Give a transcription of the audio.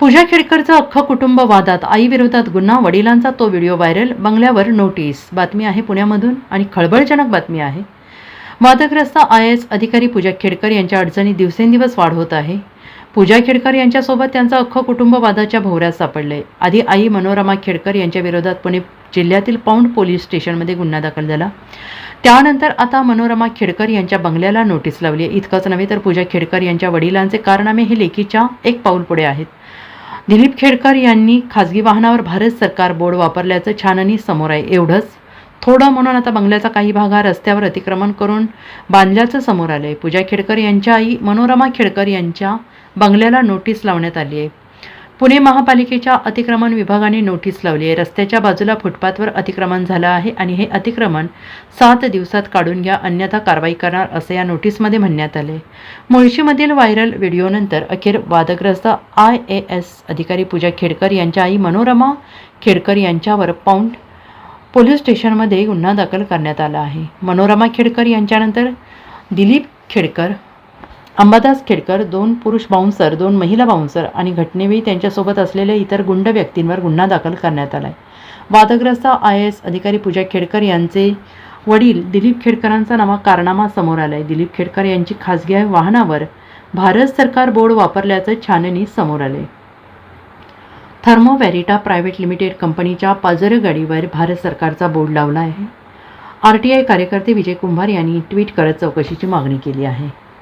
पूजा खेडकरचं अख्खं कुटुंब वादात आईविरोधात गुन्हा वडिलांचा तो व्हिडिओ व्हायरल बंगल्यावर नोटीस. बातमी आहे पुण्यामधून आणि खळबळजनक बातमी आहे. वादग्रस्त आय एस अधिकारी पूजा खेडकर यांच्या अडचणी दिवसेंदिवस वाढ होत आहे. पूजा खेडकर यांच्यासोबत त्यांचं अख्खं कुटुंब वादाच्या भोवऱ्यात सापडले आधी आई मनोरमा खेडकर यांच्या विरोधात पुणे जिल्ह्यातील पौंड पोलीस स्टेशनमध्ये गुन्हा दाखल झाला. त्यानंतर आता मनोरमा खेडकर यांच्या बंगल्याला नोटीस लावली आहे इतकंच नव्हे तर पूजा खेडकर यांच्या वडिलांचे कारनामे हे लेखीच्या एक पाऊल पुढे आहेत. दिलीप खेडकर यांनी खाजगी वाहनावर भारत सरकार बोर्ड वापरल्याचं छाननी समोर आहे. एवढंच. थोडं म्हणून आता बंगल्याचा काही भाग हा रस्त्यावर अतिक्रमण करून बांधल्याचं समोर आलं आहे पूजा खेडकर यांच्या आई मनोरमा खेडकर यांच्या बंगल्याला नोटीस लावण्यात आली आहे. पुणे महापालिकेच्या अतिक्रमण विभागाने नोटीस लावली आहे. रस्त्याच्या बाजूला फुटपाथवर अतिक्रमण झालं आहे आणि हे अतिक्रमण सात दिवसात काढून घ्या अन्यथा कारवाई करणार असं या नोटीसमध्ये म्हणण्यात आले मुळशीमधील व्हायरल व्हिडिओनंतर अखेर वादग्रस्त आय ए एस अधिकारी पूजा खेडकर यांच्या आई मनोरमा खेडकर यांच्यावर पाऊंड पोलीस स्टेशनमध्ये गुन्हा दाखल करण्यात आला आहे. मनोरमा खेडकर यांच्यानंतर दिलीप खेडकर अंबादास खेडकर दोन पुरुष बाउन्सर दोन महिला बाउन्सर आणि घटनेवेळी त्यांच्यासोबत असलेल्या इतर गुंड व्यक्तींवर गुन्हा दाखल करण्यात आला आहे वादग्रस्त आय एस अधिकारी पूजा खेडकर यांचे वडील दिलीप खेडकरांचा नावा कारनामा समोर आला आहे दिलीप खेडकर यांची खासगी वाहनावर. भारत सरकार बोर्ड वापरल्याचं छाननी समोर आले थर्मो व्हॅरिटा प्रायव्हेट लिमिटेड कंपनीच्या पाजर गाडीवर भारत सरकारचा बोर्ड लावला आहे. आर टी आय कार्यकर्ते विजय कुंभार यांनी ट्विट करत चौकशीची मागणी केली आहे.